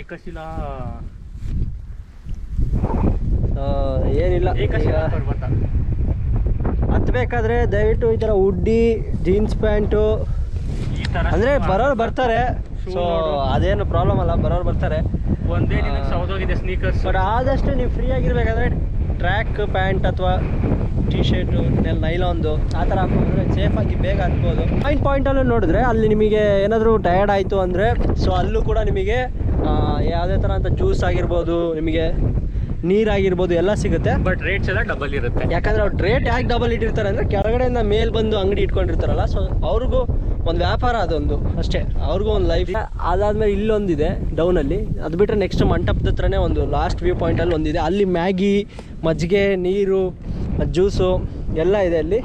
ಏಕಶಿಲಾ. ಏನಿಲ್ಲ. ಏಕಶಿಲಾ ಪರ್ವತ. ಹತ್ಬೇಕಾದ್ರೆ ದಯವಿಟ್ಟು ಈ ಥರ ಉಡ್ಡಿ ಜೀನ್ಸ್ ಪ್ಯಾಂಟು ಅಂದರೆ ಬರೋರು ಬರ್ತಾರೆ. ಸೊ ಅದೇನು ಪ್ರಾಬ್ಲಮ್ ಅಲ್ಲ ಬರೋರು ಬರ್ತಾರೆ. ಒಂದೇ ದಿನಕ್ಕೆ ಸೌದೋಗಿದೆ ಸ್ನೀಕರ್ಸ್ ಬಟ್ ಆದಷ್ಟು ನೀವು ಫ್ರೀ ಆಗಿರ್ಬೇಕಾದ್ರೆ ಟ್ರ್ಯಾಕ್ ಪ್ಯಾಂಟ್ ಅಥವಾ ಟಿ ಶರ್ಟು ನೈಲಾನ್ದು ಆ ಥರ ಹಾಕೊಂಡ್ರೆ ಸೇಫಾಗಿ ಬೇಗ ಹತ್ಬೋದು ಪಾಯಿಂಟ್ ಪಾಯಿಂಟಲ್ಲೂ ನೋಡಿದ್ರೆ ಅಲ್ಲಿ ನಿಮಗೆ ಏನಾದರೂ ಟಯರ್ಡ್ ಆಯಿತು ಅಂದರೆ ಸೊ ಅಲ್ಲೂ ಕೂಡ ನಿಮಗೆ ಆ, ಯಾವುದೇ ಥರ ಅಂತ ಜ್ಯೂಸ್ ಆಗಿರ್ಬೋದು ನಿಮಗೆ ನೀರಾಗಿರ್ಬೋದು ಎಲ್ಲ ಸಿಗುತ್ತೆ. ಬಟ್ ರೇಟ್ಸ್ ಎಲ್ಲ ಡಬಲ್ ಇರುತ್ತೆ. ಯಾಕಂದ್ರೆ ಅವ್ರು ರೇಟ್ ಯಾಕೆ ಡಬಲ್ ಇಟ್ಟಿರ್ತಾರೆ ಅಂದರೆ ಕೆಳಗಡೆಯಿಂದ ಮೇಲ್ ಬಂದು ಅಂಗಡಿ ಇಟ್ಕೊಂಡಿರ್ತಾರಲ್ಲ ಸೊ ಅವ್ರಿಗೂ ಒಂದು ವ್ಯಾಪಾರ ಅದೊಂದು ಅಷ್ಟೇ. ಅವ್ರಿಗೂ ಒಂದು ಲೈಫ್ ಅದಾದ್ಮೇಲೆ ಇಲ್ಲೊಂದಿದೆ ಡೌನಲ್ಲಿ ಅದು ಬಿಟ್ಟರೆ ನೆಕ್ಸ್ಟ್ ಮಂಟಪದ ಹತ್ರನೇ ಒಂದು ಲಾಸ್ಟ್ ವ್ಯೂ ಪಾಯಿಂಟಲ್ಲಿ ಒಂದಿದೆ. ಅಲ್ಲಿ ಮ್ಯಾಗಿ ಮಜ್ಜಿಗೆ ನೀರು ಜ್ಯೂಸು ಎಲ್ಲ ಇದೆ ಅಲ್ಲಿ.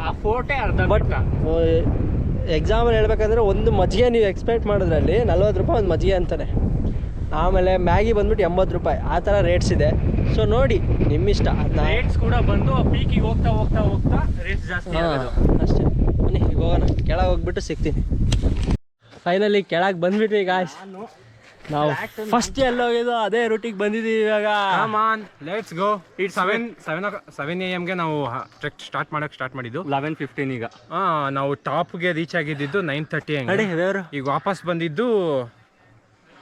ಬಟ್ ಎಕ್ಸಾಂಪಲ್ ಹೇಳ್ಬೇಕಂದ್ರೆ ಒಂದು ಮಜ್ಜಿಗೆ ನೀವು ಎಕ್ಸ್ಪೆಕ್ಟ್ ಮಾಡಿದ್ರಲ್ಲಿ ನಲ್ವತ್ತು ರೂಪಾಯಿ ಒಂದು ಮಜ್ಜಿಗೆ ಅಂತಾನೆ. ಆಮೇಲೆ ಮ್ಯಾಗಿ ಬಂದ್ಬಿಟ್ಟು ಎಂಬತ್ತು ರೂಪಾಯಿ. ಆ ಥರ ರೇಟ್ಸ್ ಇದೆ. ಸೊ ನೋಡಿ ನಿಮ್ಮಿಷ್ಟ. ರೇಟ್ಸ್ ಕೂಡ ಬಂದು ಪೀಕಿಗೆ ಹೋಗ್ತಾ ಹೋಗ್ತಾ ಹೋಗ್ತಾ ರೇಟ್ಸ್ ಜಾಸ್ತಿ ಅಷ್ಟೇ. ಹೋಗೋಣ. ಕೆಳಗೆ ಹೋಗ್ಬಿಟ್ಟು ಸಿಗ್ತೀನಿ. ಫೈನಲಿ ಕೆಳಗೆ ಬಂದ್ಬಿಟ್ವಿ ಈಗ ನಾವು ಫಸ್ಟ್ ಎಲ್ಲಿ ಹೋಗಿದ್ದು ಅದೇ ರೂಟಿಗೆ ಬಂದಿದ್ದೀವಿ ಇವಾಗ. Man let's go it seven seven seven A ಎಮ್ಗೆ ನಾವು ಟ್ರೆಕ್ ಸ್ಟಾರ್ಟ್ ಮಾಡಕ್ಕೆ ಸ್ಟಾರ್ಟ್ ಮಾಡಿದ್ದು. ಲೆವೆನ್ ಫಿಫ್ಟೀನ್ ಈಗ. ಆ, ನಾವು ಟಾಪ್ಗೆ ರೀಚ್ ಆಗಿದ್ದು ನೈನ್ ತರ್ಟಿ ಹಂಗೆ. ಈಗ ವಾಪಸ್ ಬಂದಿದ್ದು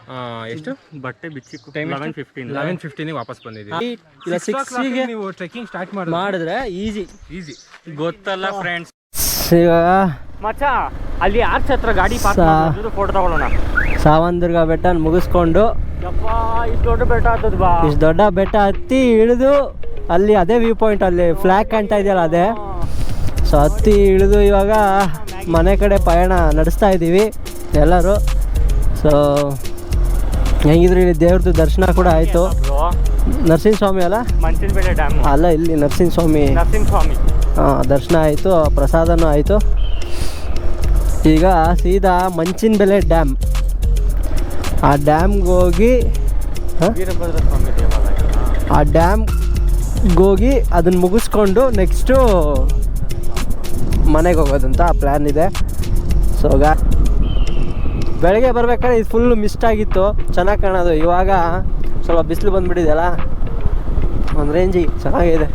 ಆ, ಎಷ್ಟು? ಬಟ್ಟೆ ಬಿಚ್ಚಿ ಟೈಮ್ ಲೆವೆನ್ ಫಿಫ್ಟೀನ್ ಲೆವೆನ್ ಫಿಫ್ಟೀನಿಗೆ ವಾಪಸ್ ಬಂದಿದ್ದೀವಿ. ಇಲ್ಲ ಸಿಕ್ಸಿಗೆ ನೀವು ಟ್ರೆಕ್ಕಿಂಗ್ ಸ್ಟಾರ್ಟ್ ಮಾಡಿ ಮಾಡಿದ್ರೆ ಈಸಿ ಈಸಿ ಗೊತ್ತಲ್ಲ ಫ್ರೆಂಡ್ಸ್ ಮಚ್ಚ ಅಲ್ಲಿ ಆರ್ಚ್ ಹತ್ರ ಗಾಡಿ ಪಾರ್ಕ್ ಸಾ- ಫೋಟೋ ತಗೊಳ್ಳೋಣ. ಸಾವಂದುರ್ಗ ಬೆಟ್ಟ ಮುಗಿಸ್ಕೊಂಡು ಯಪ್ಪ ಇಷ್ಟು ದೊಡ್ಡ ಬೆಟ್ಟ ಆಗ್ತದ ಬಾ. ಇಷ್ಟು ದೊಡ್ಡ ಬೆಟ್ಟ ಹತ್ತಿ ಇಳಿದು ಅಲ್ಲಿ ಅದೇ ವ್ಯೂ ಪಾಯಿಂಟ್ ಅಲ್ಲಿ ಫ್ಲಾಗ್ ಕಾಣ್ತಾ ಇದೆಯಲ್ಲ ಅದೇ? ಸೊ ಹತ್ತಿ ಇಳಿದು ಇವಾಗ ಮನೆ ಕಡೆ ಪಯಣ ನಡೆಸ್ತಾ ಇದ್ದೀವಿ ಎಲ್ಲರೂ. ಸೊ ಹೆಂಗಿದ್ರು ಇಲ್ಲಿ ದೇವ್ರದ್ದು ದರ್ಶನ ಕೂಡ ಆಯಿತು. ನರಸಿಂಹ ಸ್ವಾಮಿ ಅಲ್ಲ? ಮಂಚಿನ ಬೆಳೆ ಡ್ಯಾಮ್ ಅಲ್ಲ ಇಲ್ಲಿ ನರಸಿಂಹ ಸ್ವಾಮಿ ನರಸಿಂಹ ಸ್ವಾಮಿ ದರ್ಶನ ಆಯಿತು, ಪ್ರಸಾದನೂ ಆಯಿತು. ಈಗ ಸೀದಾ ಮಂಚಿನ ಬೆಲೆ ಡ್ಯಾಮ್. ಆ ಡ್ಯಾಮ್ಗೆ ಹೋಗಿ ಆ ಡ್ಯಾಮ್ಗೆ ಹೋಗಿ ಅದನ್ನು ಮುಗಿಸ್ಕೊಂಡು ನೆಕ್ಸ್ಟು ಮನೆಗೆ ಹೋಗೋದಂತ ಪ್ಲ್ಯಾನ್ ಇದೆ. ಸೊ ಬೆಳಗ್ಗೆ ಬರ್ಬೇಕಾದ್ರೆ ಇದು ಫುಲ್ಲು ಮಿಸ್ಟ್ ಆಗಿತ್ತು, ಚೆನ್ನಾಗಿ ಕಾಣೋದು. ಇವಾಗ ಸ್ವಲ್ಪ ಬಿಸಿಲು ಬಂದುಬಿಟ್ಟಿದೆಯಲ್ಲ? ಒಂದು ರೇಂಜಿಗೆ ಚೆನ್ನಾಗಿದೆ.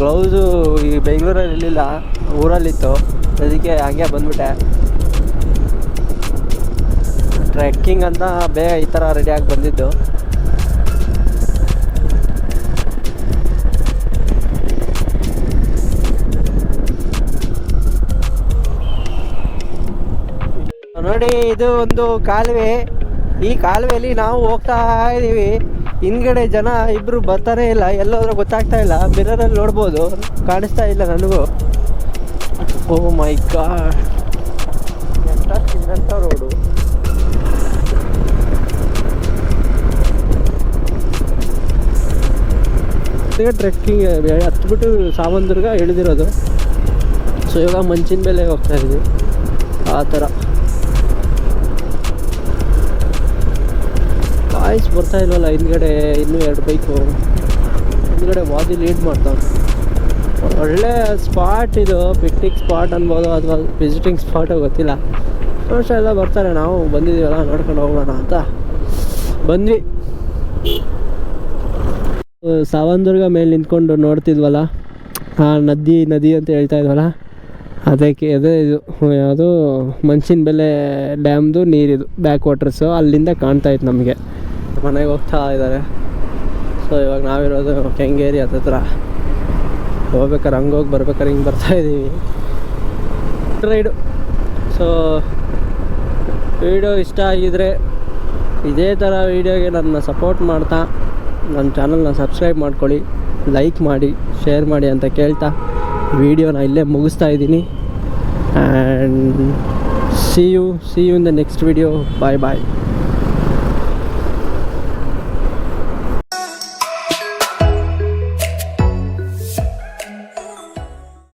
ಗ್ಲೌಸು ಈ ಬೆಂಗಳೂರಲ್ಲಿ ಇರಲಿಲ್ಲ, ಊರಲ್ಲಿತ್ತು. ಅದಕ್ಕೆ ಹಂಗೆ ಬಂದ್ಬಿಟ್ಟೆ. ಟ್ರೆಕ್ಕಿಂಗ್ ಅಂತ ಬೇಗ ಈ ಥರ ರೆಡಿಯಾಗಿ ಬಂದಿದ್ದು. ನೋಡಿ, ಇದು ಒಂದು ಕಾಲುವೆ. ಈ ಕಾಲುವೆಯಲ್ಲಿ ನಾವು ಹೋಗ್ತಾ ಇದ್ದೀವಿ ಹಿಂದ್ಗಡೆ ಜನ ಇಬ್ಬರು ಬರ್ತಾನೆ ಇಲ್ಲ. ಎಲ್ಲೋದ್ರೂ ಗೊತ್ತಾಗ್ತಾ ಇಲ್ಲ. ಮಿರರಲ್ಲಿ ನೋಡ್ಬೋದು. ಕಾಣಿಸ್ತಾ ಇಲ್ಲ ನನಗೂ. Oh my god. ಎಂಥ ಚಿನ್ನಂತ ರೋಡು ಟ್ರೆಕ್ಕಿಂಗ್ ಹತ್ಬಿಟ್ಟು ಸಾವಂದುರ್ಗ ಇಳಿದಿರೋದು ಸೊ ಇವಾಗ ಮಂಚಿನ ಮೇಲೆ ಹೋಗ್ತಾ ಇದ್ದೀವಿ ಆ ಥರ. ವಾಯ್ಸ್ ಬರ್ತಾ ಇಲ್ವಲ್ಲ, ಹಿಂದ್ಗಡೆ ಇನ್ನೂ ಎರಡು ಬೈಕು. ಹಿಂದ್ಗಡೆ ವಾದಿ ಲೀಡ್ ಮಾಡ್ತಾವೆ ಒಳ್ಳೆ ಸ್ಪಾಟ್ ಇದು ಪಿಕ್ನಿಕ್ ಸ್ಪಾಟ್ ಅನ್ಬೋದು ಅಥವಾ ವಿಸಿಟಿಂಗ್ ಸ್ಪಾಟೋ ಗೊತ್ತಿಲ್ಲ. ವರ್ಷ ಎಲ್ಲ ಬರ್ತಾರೆ, ನಾವು ಬಂದಿದ್ದೀವಲ್ಲ, ನೋಡ್ಕೊಂಡು ಹೋಗೋಣ ಅಂತ. ಬಂದ್ವಿ. ಸಾವಂದುರ್ಗ ಮೇಲೆ ನಿಂತ್ಕೊಂಡು ನೋಡ್ತಿದ್ವಲ್ಲ, ಆ ನದಿ ನದಿ ಅಂತ ಹೇಳ್ತಾ ಇದ್ವಲ್ಲ, ಅದಕ್ಕೆ ಅದೇ ಇದು, ಯಾವುದು ಮಂಚಿನ ಬೆಲೆ ಡ್ಯಾಮ್ದು ನೀರಿದು ಬ್ಯಾಕ್ ವಾಟರ್ಸು ಅಲ್ಲಿಂದ ಕಾಣ್ತಾ ಇತ್ತು ನಮಗೆ. ಮನೆಗೆ ಹೋಗ್ತಾ ಇದ್ದಾರೆ. ಸೊ ಇವಾಗ ನಾವಿರೋದು ಕೆಂಗೇರಿ ಹತ್ರ ಹೋಗ್ಬೇಕಾರೆ ಹಂಗೆ ಹೋಗಿ ಬರ್ಬೇಕಾರೆ ಹಿಂಗೆ ಬರ್ತಾ ಇದ್ದೀವಿ ರೈಡು ಸೊ ವಿಡಿಯೋ ಇಷ್ಟ ಆಗಿದ್ರೆ ಇದೇ ಥರ ವೀಡಿಯೋಗೆ ನನ್ನ ಸಪೋರ್ಟ್ ಮಾಡ್ತಾ, ನನ್ನ ಚಾನಲ್ನ ಸಬ್ಸ್ಕ್ರೈಬ್ ಮಾಡ್ಕೊಳ್ಳಿ ಲೈಕ್ ಮಾಡಿ ಶೇರ್ ಮಾಡಿ ಅಂತ ಕೇಳ್ತಾ ವಿಡಿಯೋನ ಇಲ್ಲೇ ಮುಗಿಸ್ತಾ ಇದ್ದೀನಿ. And see you see you in the next video bye bye